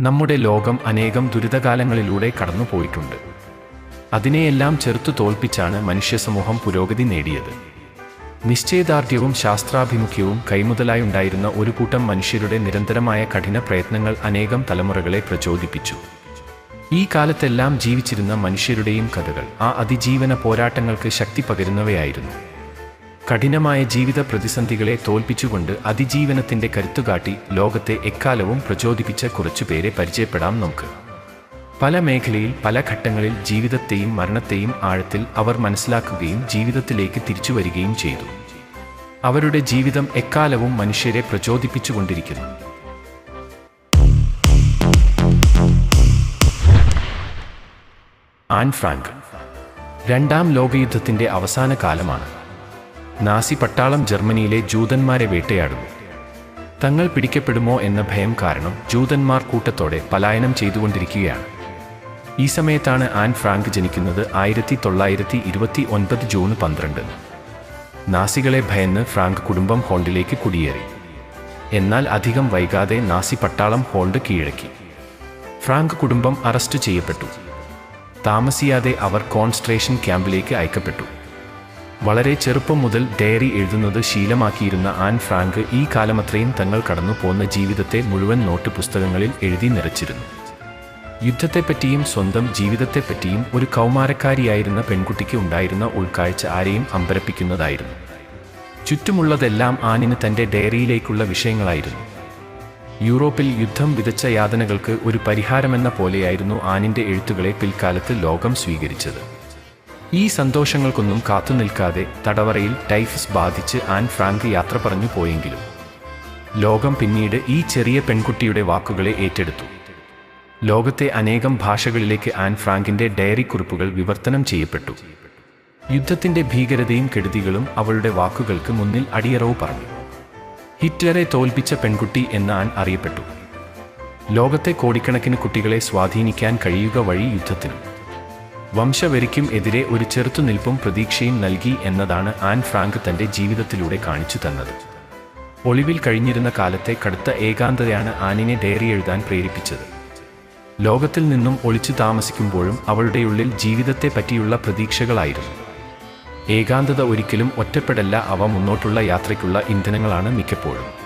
നമ്മുടെ ലോകം അനേകം ദുരിതകാലങ്ങളിലൂടെ കടന്നുപോയിട്ടുണ്ട്. അതിനെയെല്ലാം ചെറുത്തു തോൽപ്പിച്ചാണ് മനുഷ്യസമൂഹം പുരോഗതി നേടിയത്. നിശ്ചയദാർഢ്യവും ശാസ്ത്രാഭിമുഖ്യവും കൈമുതലായുണ്ടായിരുന്ന ഒരു കൂട്ടം മനുഷ്യരുടെ നിരന്തരമായ കഠിന പ്രയത്നങ്ങൾ അനേകം തലമുറകളെ പ്രചോദിപ്പിച്ചു. ഈ കാലത്തെല്ലാം ജീവിച്ചിരുന്ന മനുഷ്യരുടെയും കഥകൾ ആ അതിജീവന പോരാട്ടങ്ങൾക്ക് ശക്തി പകരുന്നവയായിരുന്നു. കഠിനമായ ജീവിത പ്രതിസന്ധികളെ തോൽപ്പിച്ചുകൊണ്ട് അതിജീവനത്തിന്റെ കരുത്തുകാട്ടി ലോകത്തെ എക്കാലവും പ്രചോദിപ്പിച്ച കുറച്ചുപേരെ പരിചയപ്പെടാം നമുക്ക്. പല മേഖലയിൽ പല ഘട്ടങ്ങളിൽ ജീവിതത്തെയും മരണത്തെയും ആഴത്തിൽ അവർ മനസ്സിലാക്കുകയും ജീവിതത്തിലേക്ക് തിരിച്ചു വരികയും ചെയ്തു. അവരുടെ ജീവിതം എക്കാലവും മനുഷ്യരെ പ്രചോദിപ്പിച്ചുകൊണ്ടിരിക്കുന്നു. ആൻ ഫ്രാങ്ക് രണ്ടാം ലോകയുദ്ധത്തിന്റെ അവസാന കാലമാണ്. നാസി പട്ടാളം ജർമ്മനിയിലെ ജൂതന്മാരെ വേട്ടയാടുന്നു. തങ്ങൾ പിടിക്കപ്പെടുമോ എന്ന ഭയം കാരണം ജൂതന്മാർ കൂട്ടത്തോടെ പലായനം ചെയ്തുകൊണ്ടിരിക്കുകയാണ്. ഈ സമയത്താണ് ആൻ ഫ്രാങ്ക് ജനിക്കുന്നത് ആയിരത്തി തൊള്ളായിരത്തി ഇരുപത്തി ഒൻപത് ജൂൺ പന്ത്രണ്ട്. നാസികളെ ഭയന്ന് ഫ്രാങ്ക് കുടുംബം ഹോണ്ടിലേക്ക് കുടിയേറി. എന്നാൽ അധികം വൈകാതെ നാസി പട്ടാളം ഹോൾഡ് കീഴടക്കി. ഫ്രാങ്ക് കുടുംബം അറസ്റ്റ് ചെയ്യപ്പെട്ടു. താമസിയാതെ അവർ കോൺസ്ട്രേഷൻ ക്യാമ്പിലേക്ക് അയക്കപ്പെട്ടു. വളരെ ചെറുപ്പം മുതൽ ഡയറി എഴുതുന്നത് ശീലമാക്കിയിരുന്ന ആൻ ഫ്രാങ്ക് ഈ കാലമത്രയും തങ്ങൾ കടന്നു പോന്ന ജീവിതത്തെ മുഴുവൻ നോട്ട് പുസ്തകങ്ങളിൽ എഴുതി നിറച്ചിരുന്നു. യുദ്ധത്തെപ്പറ്റിയും സ്വന്തം ജീവിതത്തെപ്പറ്റിയും ഒരു കൗമാരക്കാരിയായിരുന്ന പെൺകുട്ടിക്ക് ഉണ്ടായിരുന്ന ഉൾക്കാഴ്ച ആരെയും അമ്പരപ്പിക്കുന്നതായിരുന്നു. ചുറ്റുമുള്ളതെല്ലാം ആനിന് തന്റെ ഡയറിയിലേക്കുള്ള വിഷയങ്ങളായിരുന്നു. യൂറോപ്പിൽ യുദ്ധം വിതച്ച യാതനകൾക്ക് ഒരു പരിഹാരമെന്ന പോലെയായിരുന്നു ആനിന്റെ എഴുത്തുകളെ പിൽക്കാലത്ത് ലോകം സ്വീകരിച്ചത്. ഈ സന്തോഷങ്ങൾക്കൊന്നും കാത്തുനിൽക്കാതെ തടവറയിൽ ടൈഫസ് ബാധിച്ച് ആൻ ഫ്രാങ്ക് യാത്ര പറഞ്ഞു പോയെങ്കിലും ലോകം പിന്നീട് ഈ ചെറിയ പെൺകുട്ടിയുടെ വാക്കുകളെ ഏറ്റെടുത്തു. ലോകത്തെ അനേകം ഭാഷകളിലേക്ക് ആൻ ഫ്രാങ്കിന്റെ ഡയറി കുറിപ്പുകൾ വിവർത്തനം ചെയ്യപ്പെട്ടു. യുദ്ധത്തിന്റെ ഭീകരതയും കെടുതികളും അവളുടെ വാക്കുകൾക്ക് മുന്നിൽ അടിയറവ് പറഞ്ഞു. ഹിറ്റ്ലറെ തോൽപ്പിച്ച പെൺകുട്ടി എന്ന് ആൻ അറിയപ്പെട്ടു. ലോകത്തെ കോടിക്കണക്കിന് കുട്ടികളെ സ്വാധീനിക്കാൻ കഴിയുക വഴി യുദ്ധത്തിനും. വംശവെരിക്കും എതിരെ ഒരു ചെറുത്തുനിൽപ്പും പ്രതീക്ഷയും നൽകി എന്നതാണ് ആൻ ഫ്രാങ്ക് തന്റെ ജീവിതത്തിലൂടെ കാണിച്ചു തന്നത്. ഒളിവിൽ കഴിഞ്ഞിരുന്ന കാലത്തെ കടുത്ത ഏകാന്തതയാണ് ആനിനെ ഡയറി എഴുതാൻ പ്രേരിപ്പിച്ചത്. ലോകത്തിൽ നിന്നും ഒളിച്ചു താമസിക്കുമ്പോഴും അവളുടെ ഉള്ളിൽ ജീവിതത്തെ പറ്റിയുള്ള പ്രതീക്ഷകളായിരുന്നു. ഏകാന്തത ഒരിക്കലും ഒറ്റപ്പെടല്ല അവ മുന്നോട്ടുള്ള യാത്രയ്ക്കുള്ള ഇന്ധനങ്ങളാണ് മിക്കപ്പോഴും.